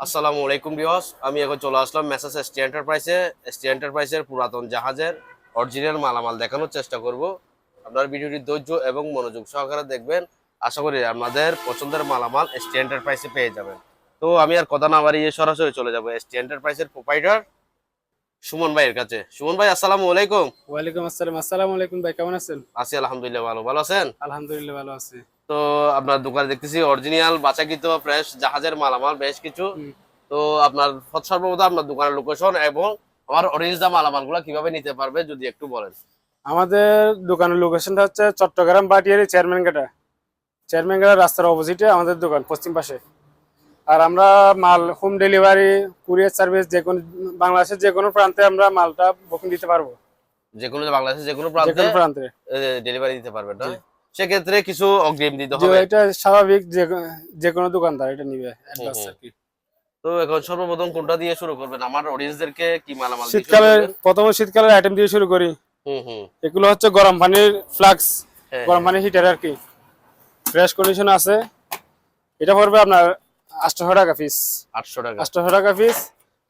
আসসালামু আলাইকুম বিওস আমি এখন চলে আসলাম মেসাস এসটি এন্টারপ্রাইজে এসটি এন্টারপ্রাইজের পুরাতন জাহাজের অরিজিনাল মালামাল দেখানোর চেষ্টা করব। আপনার ভিডিওটি ধৈর্য এবং মনোযোগ সহকারে দেখবেন। আশা করি আপনাদের পছন্দের মালামাল এসটি এন্টারপ্রাইজে পেয়ে যাবেন। তো আমি আর কথা না বাড়িয়ে সরাসরি চলে যাব এসটি এন্টারপ্রাইজের প্রোপাইটার সুমন ভাইয়ের কাছে। সুমন ভাই আসসালামু আলাইকুম। ওয়ালাইকুম আসসালাম। আসসালামু আলাইকুম ভাই কেমন আছেন? আছি আলহামদুলিল্লাহ ভালো। ভালো আছেন? আলহামদুলিল্লাহ ভালো আছি। তো আপনার দোকানে দেখতেছি অরিজিনাল বাছাকৃত ফ্রেশ জাহাজের মালামাল বেশ কিছু। তো আপনার সর্বপ্রথম আপনার দোকানের লোকেশন এবং আমার অরিজিনাল মালামালগুলো কীভাবে নিতে পারবে যদি একটু বলেন। আমাদের দোকানের লোকেশনটা হচ্ছে চট্টগ্রাম বাটিয়ারি চেয়ারম্যান গেটা চেয়ারম্যান ঘাটা রাস্তার অপোজিটে আমাদের দোকান পশ্চিম পাশে। আর আমরা মাল হোম ডেলিভারি কুরিয়ার সার্ভিস যে কোনো বাংলাদেশের যে কোনো প্রান্তে আমরা মালটা বুকিং দিতে পারব। যে কোনো বাংলাদেশের যে কোনো প্রান্তে ডেলিভারি দিতে পারবেন না। সেক্ষেত্রে কিছু অগ্রিম দিতে হবে। এটা স্বাভাবিক যে কোনো দোকানদার এটা নিবে। তো এখন সর্বপ্রথম কোনটা দিয়ে শুরু করবেন? আমার অডিয়েন্সদেরকে কি মালামাল শীতকালে? প্রথমে শীতকালের আইটেম দিয়ে শুরু করি। হুম হুম। এগুলো হচ্ছে গরম পানির ফ্লাক্স হ্যাঁ, গরম পানি হিটার আর কি। ফ্রেশ কন্ডিশন আছে। এটা পড়বে আপনার আটশো টাকা পিস আটশো টাকা। আটশো টাকা পিস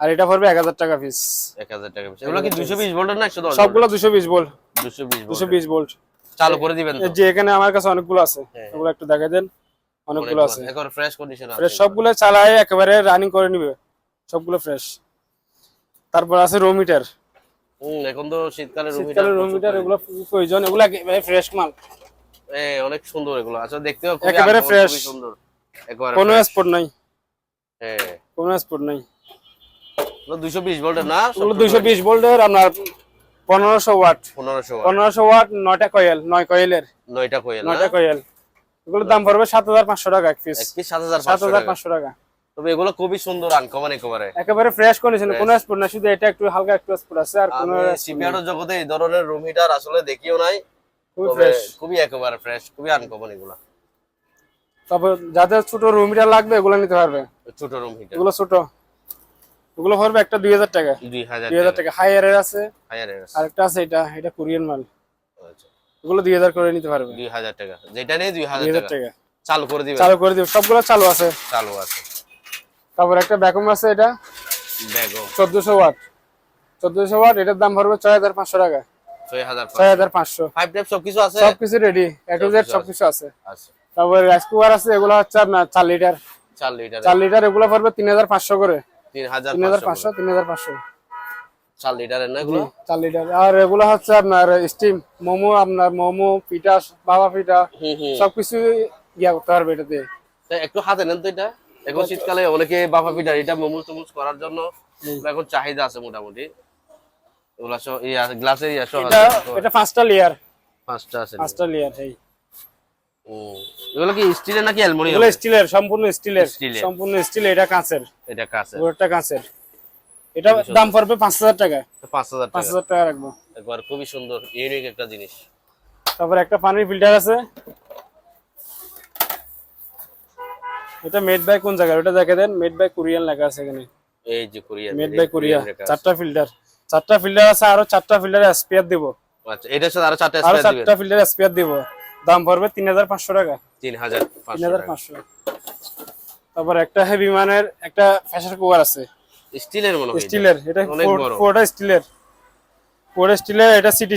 আর এটা পড়বে এক হাজার টাকা পিস এক হাজার টাকা এগুলো কি দুশো বিশ ভোল্টের না সবগুলো দুশো বিশ ভোল্ট দুশো বিশ দুশো বিশ ভোল্ট চালু করে দিবেন যে এখানে আমার কাছে অনেকগুলো আছে। হ্যাঁ। ওগুলো একটু দেখা দেন। অনেকগুলো আছে। একবার ফ্রেশ কন্ডিশন ফ্রেশ সবগুলো চালায় একেবারে রানিং করে নিবে। সবগুলো ফ্রেশ তারপর আছে রো মিটার হুম এখন তো শীতকালে রো মিটার এগুলো প্রয়োজন। এগুলো একেবারে ফ্রেশ মাল। অনেক সুন্দর এগুলো। আচ্ছা দেখতেও খুবই একেবারে। খুবই সুন্দর। একবারে কোনো স্পট নাই। হ্যাঁ। কোনো স্পট নাই। দুশো বিশ ভোল্টের না? এগুলো দুইশো বিশ ভোল্টের আপনার পনেরোশো ওয়াট। পনেরোশো ওয়াট। নয়টা কয়েল নয় কয়েলের। নয়টা কোয়েল নয়টা কয়েল। এগুলোর দাম পড়বে সাত হাজার পাঁচশো টাকা এক পিস সাত হাজার সাত হাজার পাঁচশো টাকা। তবে এগুলো খুবই সুন্দর আনকমন একেবারে। একেবারে ফ্রেশ কন্ডিশন Fresh। কোনো স্পট না শুধু এটা একটু হালকা একটু স্পট আছে আর কোনো সিপিআর জগতে এই ধরনের রুম হিটার আসলে দেখিও নাই। খুবই ফ্রেশ খুবই একেবারে ফ্রেশ খুবই আনকমন এগুলো। তারপর যাদের ছোট রুম হিটার লাগবে এগুলো নিতে পারবে। ছোট রুম হিটার এগুলো ছোট। এগুলো পড়বে একটা দুই হাজার টাকা। দুই হাজার টাকা। হাই এর আছে। হাজার আর একটা আছে এটা এটা কোরিয়ান মাল। আচ্ছা, এগুলো দুই হাজার করে নিতে পারবে। দুই হাজার টাকা। যেটা নেই দুই হাজার টাকা। চালু করে দিবেন। চালু করে দিব সবগুলো চালু আছে। চালু আছে। তারপর একটা ব্যাকম আছে এটা। চোদ্দশো ওয়াট। চোদ্দশো ওয়াট এটার দাম পড়বে ছয় হাজার পাঁচশো টাকা। ছয় হাজার পাঁচশো। ফাইভ টাইপ সবকিছু আছে? সবকিছু রেডি এ টু জেড সবকিছু সবকিছু আছে। আচ্ছা। তারপরে রাইস কুকার আছে এগুলো হচ্ছে আপনার চার লিটার। চার লিটার চার লিটার এগুলো পড়বে তিন হাজার পাঁচশো করে। তিন হাজার পাঁচশো পাঁচশো তিন হাজার পাঁচশো। চার লিটারের না এগুলো? চার লিটার। আর এগুলো হচ্ছে আপনার স্টিম মোমো আপনার মোমো পিঠা বাবা পিঠা সবকিছু ইয়া করতে পারবে এটাতে। একটু হাতে নেন তো এটা। এখন শীতকালে অনেকে বাফা পিঠা এটা মোমোজ টোমোজ করার জন্য এখন চাহিদা আছে মোটামুটি। এগুলা গ্লাসের ইয়া সহ এটা পাঁচটা লেয়ার পাঁচটা আছে। পাঁচটা লেয়ার এই। এগুলো কি স্টিলের নাকি অ্যালুমিনিয়াম? এগুলো স্টিলের সম্পূর্ণ স্টিলের। সম্পূর্ণ এটা কাঁচের। এটা কাঁচের। এটা দাম পড়বে টাকা। পাঁচ হাজার পাঁচ টাকা হাজার টাকা রাখব। একবার খুবই সুন্দর ইউনিক একটা জিনিস। তারপর একটা পানির ফিল্টার আছে। এটা মেড বাই কোন জায়গায় ওটা দেখে দেন। মেড বাই কোরিয়ান লেখা আছে এখানে। এই যে মেড বাই কোরিয়া চারটা ফিল্টার চারটা ফিল্টার আছে আরও চারটা ফিল্টার স্পেয়ার দিব। আচ্ছা এটার সাথে আরও চারটা আরও স্পেয়ার দিবেন। চারটা ফিল্টার স্পেয়ার দিব। দাম পড়বে তিন হাজার পাঁচশো টাকা। তিন হাজার তিন পাঁচশো হাজার পাঁচশো তারপর একটা হেভি মানের একটা ফ্যাশন কুয়ার আছে। স্টিলের মনে। স্টিলের এটা পুরোটা স্টিলের। পুরোটা স্টিলের এটা সিটি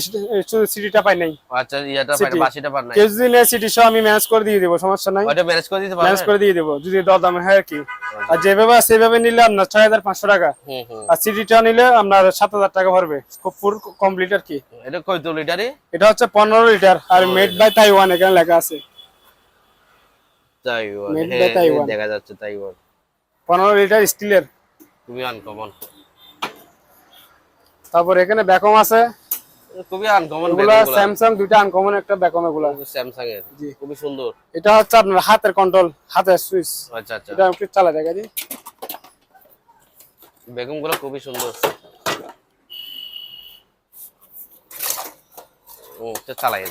সিটিটা পাই নাই। আচ্ছা ইয়াটা City। বাসিটা পার নাই। কেউ যদি নেয় সিটি সহ আমি ম্যানেজ করে দিয়ে দেবো সমস্যা নাই। ওটা ম্যানেজ করে দিতে ম্যানেজ করে দিয়ে দেবো যদি দর দামে হয় কি। আর যেভাবে সেভাবে নিলে আপনার ছয় হাজার পাঁচশো টাকা। হুম হুম। আর সিটিটা নিলে আপনার সাত হাজার টাকা ভরবে খুব ফুল কমপ্লিট আর কি। এটা কয় লিটারে এটা হচ্ছে পনেরো লিটার আর মেড বাই তাইওয়ান এখানে লেখা আছে। তাইওয়ান হ্যাঁ, দেখা যাচ্ছে তাইওয়ান পনেরো লিটার স্টিলের খুবই আনকমন তারপর এখানে ব্যাকম আছে। খুবই আনকমন এগুলা স্যামসাং দুইটা আনকমন একটা ব্যাকম এগুলা। স্যামসাং এর জি। খুবই সুন্দর। এটা হচ্ছে আপনার হাতের কন্ট্রোল হাতের সুইচ আচ্ছা আচ্ছা। এটা একটু চালা দেখা দিই। বেগমগুলো খুবই সুন্দর। ও এটা চালাই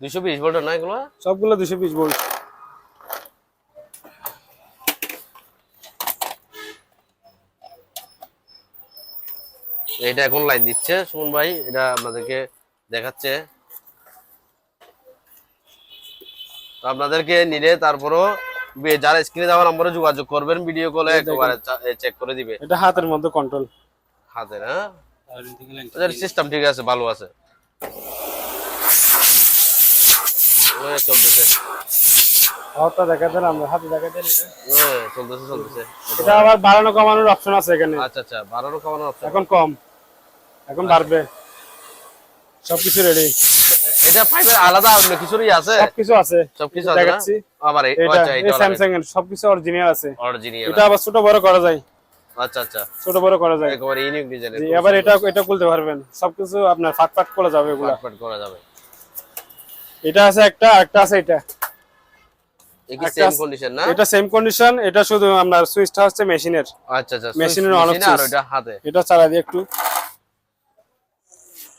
দুইশো বিশ ভোল্ট না এগুলো? সবগুলো দুশো বিশ ভোল্ট এটা এখন লাইন দিচ্ছে। সুমন ভাই এটা আপনাদেরকে দেখাচ্ছে। তো আপনাদেরকে নিলে তারপরও যারা স্ক্রিনে দেওয়া নম্বরে যোগাযোগ করবেন ভিডিও কলে একেবারে চেক করে দিবে। এটা হাতের মধ্যে কন্ট্রোল হাতে না সিস্টেম ঠিক আছে ভালো আছে। চলতেছে। হাতটা দেখা দেন আমরা হাতে দেখা দেন চলতেছে চলতেছে। এটা আবার বাড়ানো কমানোর অপশন আছে এখানে। আচ্ছা আচ্ছা বাড়ানো খাওয়ানোর অপশন এখন কম। এখন বাড়বে। সবকিছু রেডি এটা পাইপের আলাদা অন্য কিছুরই আছে? সবকিছু আছে। সবকিছু আছে দেখাচ্ছি। আবার এই- আচ্ছা এটা স্যামসাং এর সবকিছু অরিজিনাল আছে। অরিজিনাল এটা আবার ছোট বড় করা যায়। আচ্ছা আচ্ছা। ছোট বড় করা যায়। একেবারে ইউনিক জি, এবার এটা এটা খুলতে পারবেন। সবকিছু আপনার করে যাবে এগুলা। করা যাবে। এটা আছে একটা একটা আছে এটা। এই সেম কন্ডিশন না? এটা সেম কন্ডিশন এটা শুধু আপনার সুইচটা হচ্ছে মেশিনের আচ্ছা আচ্ছা মেশিনের আর। ওটা হাতে। এটা চালা দিয়ে একটু।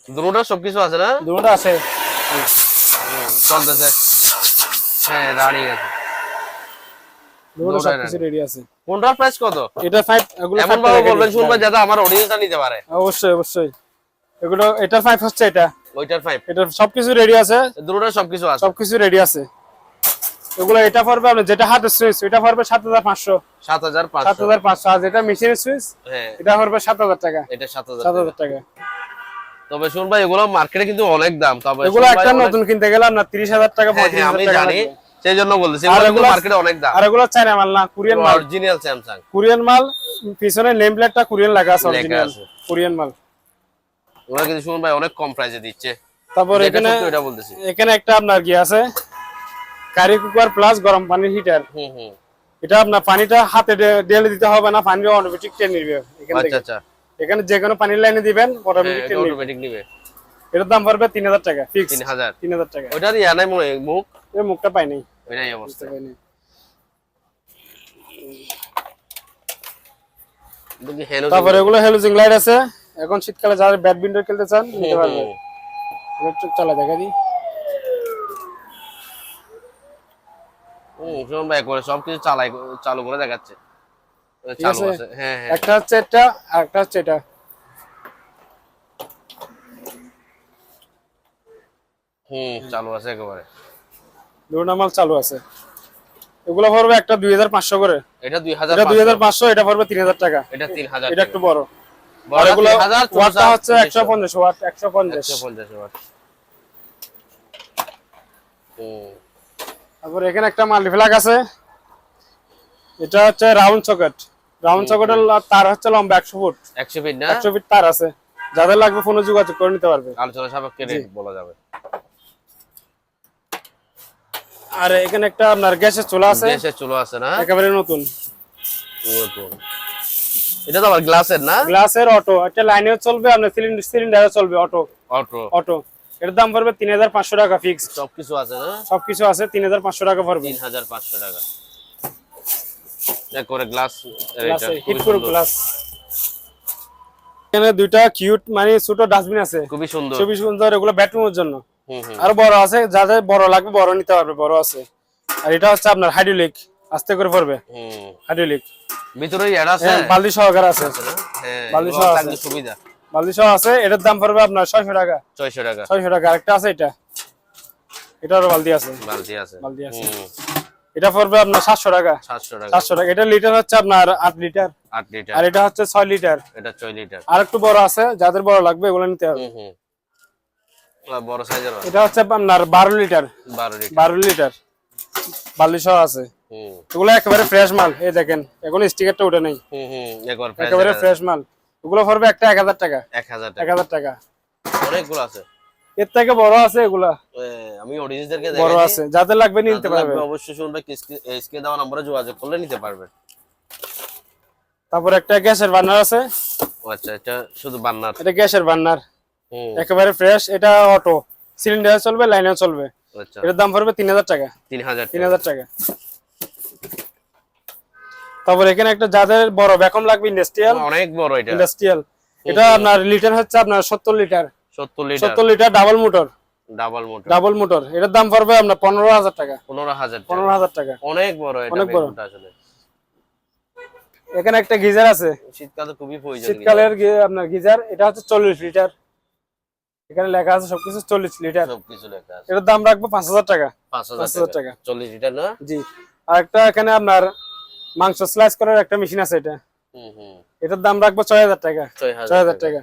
দুটোটা সবকিছু আছে না? আছে। চলতেছে। হ্যাঁ দাঁড়িয়ে গেছে সবকিছু রেডি আছে। কোনটার প্রাইস কত? এটা ফাইভ এমন ভাবে বলবেন শুনবেন যাতে আমার অডিয়েন্সটা নিতে পারে। অবশ্যই অবশ্যই। এগুলো এটার ফাইভ হচ্ছে এটা। ওইটার ফাইভ এটা সবকিছু রেডি আছে। দুটোটা সবকিছু আছে। সবকিছু রেডি আছে। এগুলো এটা পড়বে যেটা হাতের সুইচ এটা পড়বে সাত হাজার পাঁচশো। সাত হাজার সাত হাজার পাঁচশো। আর যেটা মেশিনের সুইচ হ্যাঁ। এটা পড়বে সাত হাজার টাকা। এটা সাত হাজার সাত হাজার টাকা। তবে শুন ভাই এগুলো মার্কেটে কিন্তু অনেক দাম। তবে এগুলো একটা নতুন কিনতে গেলে আপনার তিরিশ হাজার টাকা হ্যাঁ, পঁয়ত্রিশ হ্যাঁ, আমি জানি। সেই জন্য বলতেছি এগুলো মার্কেটে অনেক দাম। আর এগুলো চায়না মাল না কোরিয়ান মাল। অরিজিনাল স্যামসাং কোরিয়ান মাল পিছনে নেম প্লেটটা কোরিয়ান লেখা আছে। অরিজিনাল কোরিয়ান মাল। ওরা কিন্তু শুন ভাই অনেক কম প্রাইসে দিচ্ছে। তারপর এখানে ওটা বলতেছি। এখানে একটা আপনার কি আছে? কারি কুকার প্লাস গরম পানির হিটার হুম হুম। এটা আপনার পানিটা হাতে ঢেলে দিতে হবে না পানি অটোমেটিক টেনে নিবে এখান আচ্ছা আচ্ছা। এখানে যে কোনো পানির লাইনে দিবেন অটোমেটিক হ্যাঁ, অটোমেটিক নিবে। এটার দাম পড়বে তিন হাজার টাকা ফিক্স তিন হাজার। তিন হাজার টাকা। ওইটার ইয়া নাই মনে মুখ? মুখটা পাই নাই। অবস্থা। নাই। তারপরে এগুলো লাইট আছে। এখন শীতকালে যারা ব্যাডমিন্টন খেলতে চান নিতে পারবে। চালা দেখা দিই। ভাই করে সবকিছু চালাই চালু করে দেখাচ্ছে। চালু আছে? আছে। হ্যাঁ হ্যাঁ। একটা হচ্ছে এটা আর একটা হচ্ছে এটা। হুম চালু আছে একেবারে। দুটো মাল চালু আছে। এগুলো পড়বে একটা দুই হাজার পাঁচশো করে। এটা দুই হাজার এটা দুই হাজার পাঁচশো এটা পড়বে তিন হাজার টাকা। এটা তিন হাজার এটা একটু বড়। বড় এগুলো ওয়াটটা হচ্ছে ওয়াট ওয়াট। তারপর এখানে একটা মাল্টিপ্লাগ আছে। এটা হচ্ছে রাউন্ড সকেট। রাউন্ড সকেটের তার হচ্ছে লম্বা একশো ফুট। একশো ফিট না? একশো ফিট তার আছে। যাদের লাগবে ফোনে যোগাযোগ করে নিতে পারবে। আলোচনা সাপেক্ষে রেট বলা যাবে। আর এখানে একটা আপনার গ্যাসের চুলা আছে। দেশে চলো আছে না? একেবারে নতুন। নতুন। এটা তো আবার গ্লাসের না? গ্লাসের অটো। একটা লাইনেও চলবে আপনার সিলিন্ডার সিলিন্ডারও চলবে অটো। অটো। অটো। এটার দাম পড়বে তিন হাজার পাঁচশো টাকা ফিক্স সবকিছু আছে না? সবকিছু আছে তিন হাজার পাঁচশো টাকা পড়বে। তিন হাজার পাঁচশো টাকা। করে গ্লাস হিট গ্লাস এখানে দুইটা কিউট মানে ছোট ডাস্টবিন আছে। খুবই সুন্দর। খুবই সুন্দর এগুলো বেডরুমের জন্য। আর বড় আছে যাদের বড় লাগবে বড় নিতে পারবে বড় আছে। আর এটা হচ্ছে আপনার হাইড্রোলিক আস্তে করে পড়বে হাইড্রোলিক ভিতরে এড আছে? হ্যাঁ বালতি সহকারে আছে। হ্যাঁ সহ আছে। সুবিধা। বালতি সহ আছে এটার দাম পড়বে আপনার ছয়শো টাকা। ছয়শো টাকা। ছয়শো টাকা আরেকটা আছে এটা। এটারও বালতি আছে। বালতি আছে। বালতি আছে। এটা পড়বে আপনার সাতশো টাকা। সাতশো টাকা। সাতশো টাকা। এটা লিটার হচ্ছে আপনার আট লিটার। আট লিটার। আর এটা হচ্ছে ছয় লিটার। এটা ছয় লিটার। আর একটু বড় আছে যাদের বড় লাগবে এগুলো নিতে হবে। বড় সাইজের এটা হচ্ছে আপনার বারো লিটার। বারো লিটার। বারো লিটার। বালি আছে। এগুলো একেবারে ফ্রেশ মাল এই দেখেন। এখন স্টিকারটা উঠে নেই। একবার ফ্রেশ মাল। এগুলো পড়বে একটা এক হাজার টাকা। এক হাজার এক হাজার টাকা। অনেকগুলো আছে। এর থেকে বড় আছে এগুলা। আমি অডিয়েন্সদেরকে বড় আছে যাদের লাগবে নিতে পারবে। অবশ্যই শুনবে দেওয়া নম্বরে যোগাযোগ করলে নিতে পারবে। তারপর একটা গ্যাসের বার্নার আছে। আচ্ছা এটা শুধু বান্নার এটা গ্যাসের বার্নার। একেবারে ফ্রেশ এটা অটো। সিলিন্ডার চলবে লাইনেও চলবে। আচ্ছা। এটার দাম পড়বে তিন হাজার টাকা। তিন হাজার তিন হাজার টাকা। তারপর এখানে একটা যাদের বড় ভ্যাকুম লাগবে ইন্ডাস্ট্রিয়াল অনেক বড় এটা। ইন্ডাস্ট্রিয়াল এটা আপনার লিটার হচ্ছে আপনার সত্তর লিটার। সত্তর লিটার সত্তর litre double motor double motor double motor এটার দাম পড়বে আপনার পনেরো হাজার টাকা। পনেরো হাজার টাকা। পনেরো হাজার টাকা। অনেক বড় এটা অনেক বড়। আসলে। এখানে একটা গিজার আছে। শীতকালে খুবই প্রয়োজন শীতকালের আপনার গিজার এটা হচ্ছে চল্লিশ লিটার এখানে লেখা আছে সবকিছু চল্লিশ লিটার সবকিছু লেখা আছে। এটার দাম রাখব পাঁচ হাজার টাকা। লিটার না? জি। আর একটা এখানে আপনার মাংস স্লাইস করার একটা মেশিন আছে এটা। হুম হুম। এটার দাম রাখব ছয় হাজার টাকা। ছয় ছয় হাজার টাকা।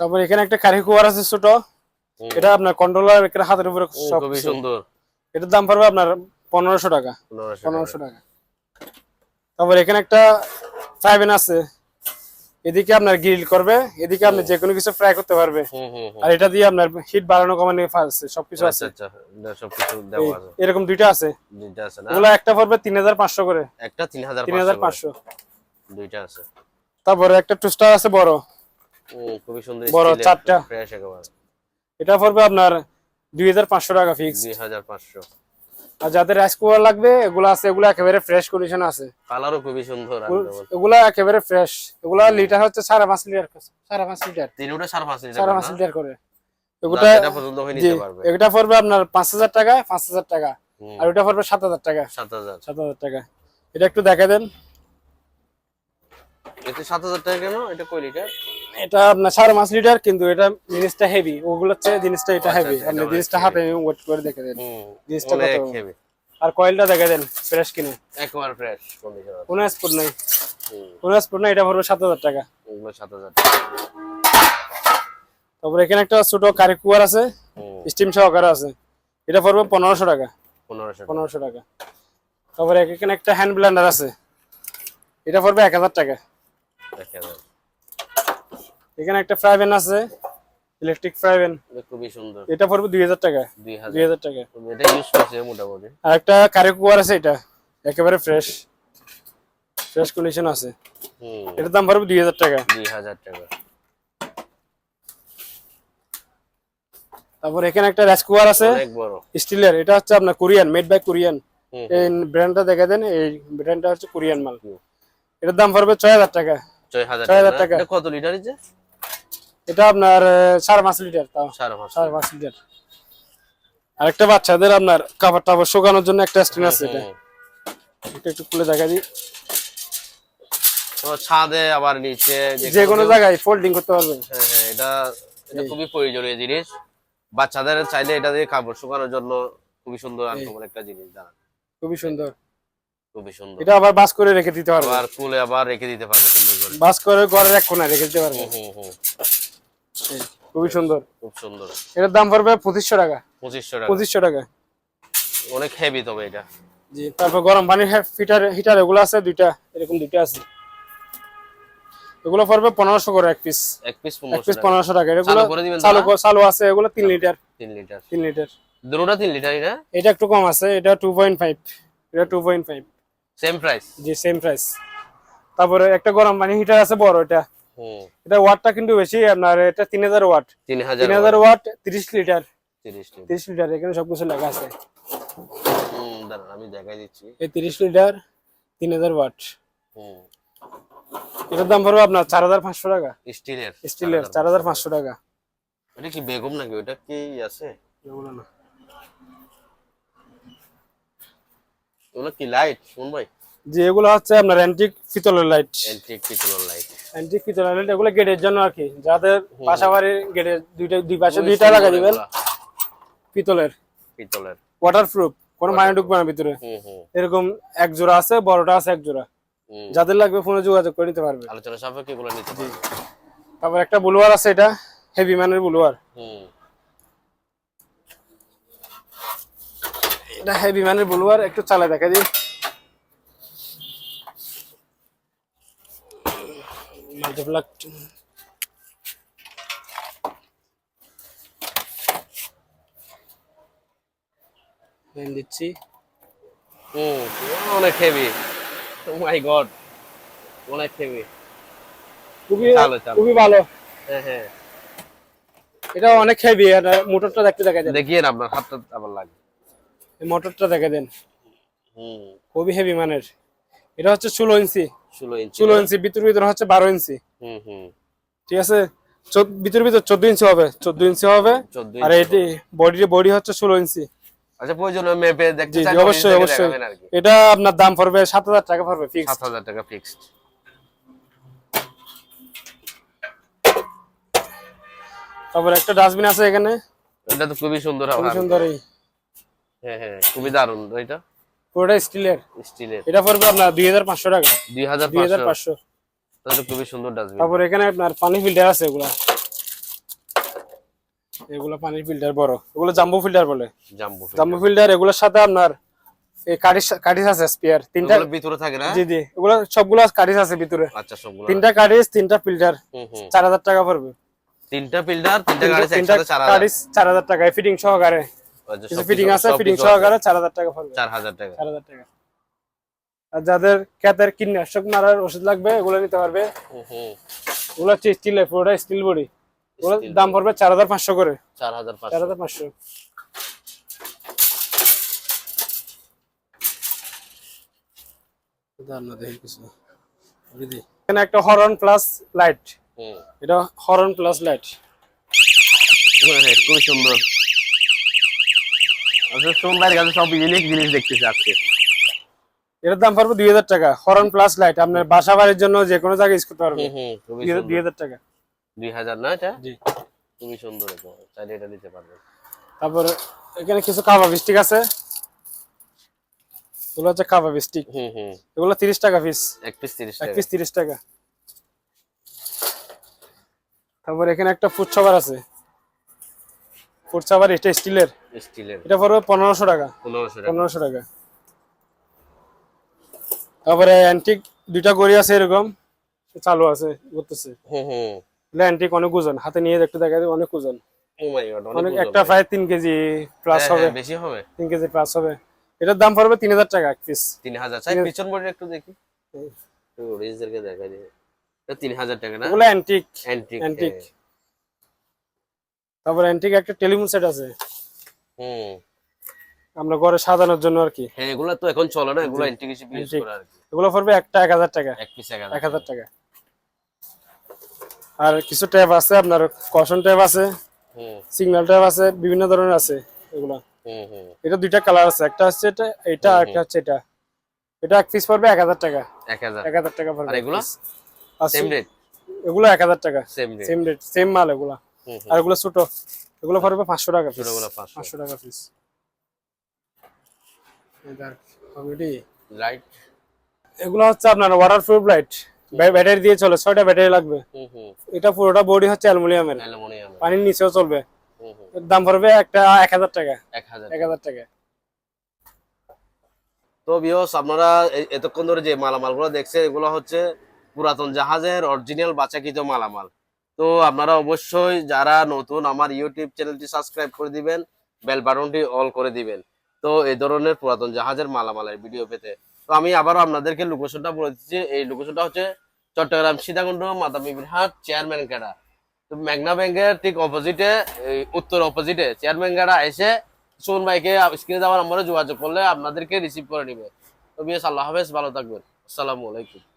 তারপর এখানে একটা কারি কুয়ার আছে ছোট। এটা আপনার কন্ট্রোলার এখানে হাতের উপরে সব সুন্দর। এটার দাম পড়বে আপনার পনেরোশো টাকা। পনেরোশো পনেরোশো টাকা। তারপর এখানে একটা ফ্রাইবেন আছে। এদিকে আপনার গ্রিল করবে এদিকে আপনি যে কোনো কিছু ফ্রাই করতে পারবে। আর এটা দিয়ে আপনার হিট বাড়ানো কমানো আছে সবকিছু আচ্ছা আছে। আচ্ছা এটা সবকিছু দেওয়া আছে। এরকম দুইটা আছে। দুইটা আছে না? ওগুলো একটা পড়বে তিন হাজার পাঁচশো করে। একটা তিন হাজার তিন হাজার পাঁচশো। দুইটা আছে। তারপরে একটা টুস্টার আছে বড়। খুবই সুন্দর বড় চারটা। ফ্রেশ একেবারে। এটা পড়বে আপনার দুই হাজার পাঁচশো টাকা ফিক্স দুই হাজার পাঁচশো। আর যাদের রাইস কুকার লাগবে এগুলো আছে এগুলো একেবারে ফ্রেশ কন্ডিশন আছে। কালারও খুবই সুন্দর এগুলা একেবারে ফ্রেশ এগুলা লিটার হচ্ছে সাড়ে পাঁচ লিটার সাড়ে পাঁচ লিটার তিনটা সাড়ে পাঁচ লিটার সাড়ে? পাঁচ লিটার করে। এগুলা পছন্দ হয়ে নিতে পারবে। এটা পড়বে আপনার পাঁচ হাজার টাকা পাঁচ হাজার টাকা। আর ওটা পড়বে সাত হাজার টাকা। সাত হাজার। সাত হাজার টাকা। এটা একটু দেখা দেন। হাজার টাকা কেন? এটা কয় লিটার? এটা আপনার সাড়ে পাঁচ লিটার কিন্তু এটা জিনিসটা হেভি ওগুলোর চেয়ে জিনিসটা এটা হেভি আচ্ছা, আপনি জিনিসটা হাতে ওয়েট করে দেখে দেন। জিনিসটা কত? heavy। আর কয়েলটা দেখে দেন ফ্রেশ কিনে। একবার ফ্রেশ কন্ডিশন কোনো স্পোর্ট নাই। কোনো স্পোর্ট নাই এটা পড়বে সাত হাজার টাকা। তারপর এখানে একটা ছোট কারি কুয়ার আছে স্টিম সহকারে আছে। এটা পড়বে পনেরোশো টাকা। পনেরোশো টাকা। তারপরে এখানে একটা হ্যান্ড ব্লেন্ডার আছে। এটা পড়বে এক হাজার টাকা। এখানে একটা ফ্রাইভেন আছে ইলেকট্রিক ফ্রাইভেন এটা খুবই সুন্দর। এটা পড়বে দুই হাজার টাকা। দুই দুই হাজার হাজার টাকা এটা ইউজ করছে মোটামুটি। আর একটা কারি কুয়ার আছে এটা একেবারে ফ্রেশ ফ্রেশ কন্ডিশন আছে। হুম। এটার দাম পড়বে দুই হাজার টাকা। দুই হাজার টাকা। তারপর এখানে একটা রাইস কুয়ার আছে অনেক বড়। স্টিলের এটা হচ্ছে আপনার কোরিয়ান মেড বাই কোরিয়ান। এই ব্র্যান্ডটা দেখে দেন এই ব্র্যান্ডটা হচ্ছে কোরিয়ান মাল। এটার দাম পড়বে ছয় হাজার টাকা। টাকা। এটা কত লিটার যে? এটা আপনার আহ, সাড়ে পাঁচ লিটার তাও। আরেকটা বাচ্চাদের আপনার কাপড় টাপড় শুকানোর জন্য একটা আছে এটা। এটা একটু খুলে দেখা দিই। ছাদে আবার নিচে যে কোনো জায়গায় ফোল্ডিং করতে পারবেন। হ্যাঁ হ্যাঁ এটা এটা খুবই প্রয়োজনীয় জিনিস। বাচ্চাদের চাইলে এটা দিয়ে কাপড় শুকানোর জন্য খুবই সুন্দর আনকমন একটা জিনিস দাঁড়া খুবই সুন্দর। খুবই সুন্দর। এটা আবার বাস করে রেখে দিতে পারবেন। আর কুলে আবার রেখে দিতে পারবে বাস করে ঘরের এক কোনায় রেখে দিতে এই, খুবই সুন্দর। খুব সুন্দর। এটার দাম পড়বে পঁচিশশো টাকা। পঁচিশশো টাকা। পঁচিশশো টাকা। অনেক হেভি তবে এটা। জি তারপর গরম পানির হিটার হিটার এগুলো আছে দুইটা এরকম দুইটা আছে। এগুলো পড়বে পনেরোশো করে এক পিস এক পিস পনেরোশো টাকা। এগুলো চালু চালু আছে এগুলো তিন লিটার। তিন লিটার। তিন লিটার। দুটোটা তিন লিটারই না? এটা একটু কম আছে এটা টু পয়েন্ট ফাইভ এটা two point five same price ji same price তারপরে একটা গরম পানি হিটার আছে বড় এটা। এটা ওয়াটটা কিন্তু বেশি আপনার এটা তিন হাজার ওয়াট তিন হাজার ওয়াট তিরিশ লিটার তিরিশ লিটার এখানে সবকিছু লেখা আছে। আমি দেখাই দিচ্ছি। এই তিরিশ লিটার তিন হাজার ওয়াট এটার দাম পড়বে আপনার চার হাজার পাঁচশো টাকা। স্টিলের। স্টিলের চার হাজার পাঁচশো। টাকা। এটা কি বেগম নাকি? ওটা কি আছে? এগুলো না। ওগুলো কি লাইট শুন ভাই। যে এগুলো হচ্ছে আপনার অ্যান্টিক পিতলের লাইট এন্টিক পিতলের লাইট অ্যান্টিক পিতলের লাইট এগুলো গেটের জন্য আর কি। যাদের পাশাপাশি গেটের দুইটা দুই পাশে দুইটা লাগা দিবেন। পিতলের। পিতলের। ওয়াটার প্রুফ কোনো মাইনে ঢুকবে না ভিতরে। এরকম এক জোড়া আছে বড়টা আছে এক জোড়া। যাদের লাগবে ফোনে যোগাযোগ করে নিতে পারবে। আলোচনা সাপেক্ষে এগুলো নিতে পারবে। তারপর একটা বুলুয়ার আছে এটা হেভি ম্যানের বুলুয়ার। হুম। এটা হেভি ম্যানের বুলুয়ার একটু চালা দেখা দিই। মাল্টিপ্লাক দিচ্ছি। হুম অনেক হেভি মাই গড অনেক হেভি খুবই চালো। খুবই ভালো। হ্যাঁ হ্যাঁ। এটা অনেক হেভি আর মোটরটা দেখতে দেখা দেন দেখিয়ে আপনার হাতটা আবার লাগে। এই মোটরটা দেখা দেন। হুম। খুবই হেভি মানের। এটা হচ্ছে ষোলো ইঞ্চি ষোলো ইঞ্চি ষোলো ইঞ্চি ভিতর ভিতর হচ্ছে বারো ইঞ্চি হুম হুম। ঠিক আছে? ভিতর ভিতর চোদ্দ ইঞ্চি হবে চোদ্দ ইঞ্চি হবে। আর এটি বডি বডি হচ্ছে ষোলো ইঞ্চি আচ্ছা প্রয়োজন মেপে দেখতে জি অবশ্যই অবশ্যই। এটা আপনার দাম পড়বে সাত হাজার টাকা পড়বে ফিক্স সাত হাজার টাকা ফিক্সড তারপর একটা ডাস্টবিন আছে এখানে। এটা তো খুবই সুন্দর খুবই আবার সুন্দর এই। হ্যাঁ হ্যাঁ খুবই দারুণ। এটা? পুরোটা স্টিলের। স্টিলের। এটা পড়বে আপনার দুই হাজার পাঁচশো টাকা। দুই হাজার দুই হাজার পাঁচশো। পাঁচশো তাহলে তো খুবই সুন্দর ডাস্টবিন তারপর এখানে আপনার পানি ফিল্টার আছে এগুলা। এগুলো পানির ফিল্টার বড়। এগুলো জাম্বো ফিল্টার বলে। জাম্বু জাম্বো ফিল্টার এগুলোর সাথে আপনার এই কাঠিস কাঠিস আছে স্পিয়ার তিনটা ভিতরে থাকে না? জি জি। এগুলো সবগুলো কাঠিস আছে ভিতরে। আচ্ছা সবগুলো তিনটা কাঠিস তিনটা ফিল্টার হুম হুম। চার হাজার টাকা পড়বে। তিনটা ফিল্টার তিনটা গাড়ি একসাথে চার হাজার। কাঠিস চার হাজার টাকা ফিটিং সহকারে। ফিটিং আছে ফিটিং সহকারে চার হাজার টাকা পড়বে। চার হাজার টাকা। চার হাজার টাকা। আর যাদের ক্ষেতের কীটনাশক মারার ওষুধ লাগবে এগুলো নিতে পারবে। ওগুলো হচ্ছে পুরোটা স্টিল বডি ওগুলো দাম পড়বে চার হাজার পাঁচশো করে। চার হাজার চার পাঁচশো। হাজার পাঁচশো এখানে একটা হরন প্লাস লাইট এটা হরন প্লাস লাইট হ্যাঁ, খুবই সুন্দর। আসলে সোমবারের কাছে সব ইউনিক জিনিস দেখতেছি আজকে। এটার দাম পড়বে দুই হাজার টাকা। হরন প্লাস লাইট আপনার বাসা বাড়ির জন্য যে কোনো জায়গায় ইউজ করতে পারবে। হুম হুম খুবই দুই হাজার- টাকা। দুই হাজার না এটা? জি। খুবই সুন্দর চাইলে এটা নিতে পারবেন। তারপর এখানে কিছু কাবাব স্টিক আছে। এগুলো হচ্ছে কাবাব স্টিক হুম হুম। এগুলো তিরিশ টাকা পিস এক পিস এক পিস তিরিশ টাকা। তারপর এখানে একটা ফুড সাবার আছে। ফুড সাবার এটা স্টিলের? স্টিলের। এটা পড়বে পনেরোশো টাকা। পনেরোশো টাকা। তারপরে অ্যান্টিক দুইটা গড়ি আছে এরকম চালু আছে হুম এগুলো অ্যান্টিক অনেক ওজন হাতে নিয়ে একটু দেখা যায় অনেক ওজন। অনেক অনেক একটা প্রায় তিন কেজি প্লাস হ্যাঁ, হবে। হ্যাঁ, বেশি হবে? তিন কেজি প্লাস হবে। এটার দাম পড়বে তিন হাজার টাকা এক পিস তিন হাজার। পিছন বোর্ডে একটু দেখি। দেখা যায় তিন হাজার টাকা না? অ্যান্টিক অ্যান্টিক অ্যান্টিক তারপর অ্যান্টিক একটা টেলিফোন সেট আছে। হুম। আমরা ঘরে সাজানোর জন্য আর কি। হ্যাঁ এগুলো তো এখন চলে না এগুলো অ্যান্টিক হিসেবে ইউজ। করে আর কি। এগুলো পড়বে একটা এক হাজার টাকা। এক পিস এক এক হাজার টাকা। আর কিছু ট্যাব আছে আপনার কশন ট্যাব আছে হুম। সিগন্যাল ট্যাব আছে বিভিন্ন ধরনের আছে এগুলো। হুম হুম। এটা দুইটা কালার আছে একটা হচ্ছে এটা এটা আর একটা হচ্ছে এটা। এটা এক পিস পড়বে এক হাজার টাকা। এক হাজার। এক হাজার টাকা পড়বে আর এগুলো? সেম রেট এগুলো এক হাজার টাকা। Same rate same rate same মাল এগুলা। আর এগুলো ছোট। এগুলো পড়বে পাঁচশো টাকা পিস পাঁচশো। পাঁচশো টাকা পিস এদার কমেডি লাইট এগুলো হচ্ছে আপনার ওয়াটারপ্রুফ লাইট ব্যাটারি দিয়ে চলে ছয়টা ব্যাটারি লাগবে। হুম হুম। এটা পুরোটা বডি হচ্ছে অ্যালুমিনিয়ামের। অ্যালুমিনিয়াম। পানির নিচেও চলবে। হুম হুম। দাম পড়বে একটা এক হাজার টাকা। এক হাজার এক হাজার টাকা। তো বিয়স আপনারা এতক্ষণ ধরে যে মালামালগুলো দেখছেন এগুলো হচ্ছে পুরাতন জাহাজের অরিজিনাল বাছাকৃত মালামাল। তো আপনারা অবশ্যই যারা নতুন আমার ইউটিউব চ্যানেলটি সাবস্ক্রাইব করে দিবেন বেল বাটনটি অল করে দিবেন। তো এই ধরনের পুরাতন জাহাজের মালামালের ভিডিও পেতে। তো আমি আবারও আপনাদেরকে লোকেশনটা বলে দিচ্ছি। এই লোকেশনটা হচ্ছে চট্টগ্রাম সীতাকুণ্ড মাদামিবির হাট চেয়ারম্যান কাটা। তো মেঘনা ব্যাংকের ঠিক অপোজিটে উত্তর অপোজিটে চেয়ারম্যান কাটা এসে সুমন ভাইকে স্ক্রিনে যাওয়ার নম্বরে যোগাযোগ করলে আপনাদেরকে রিসিভ করে নিবে। তো বিএস আল্লাহ হাফেজ, ভালো থাকবেন। আসসালামু আলাইকুম।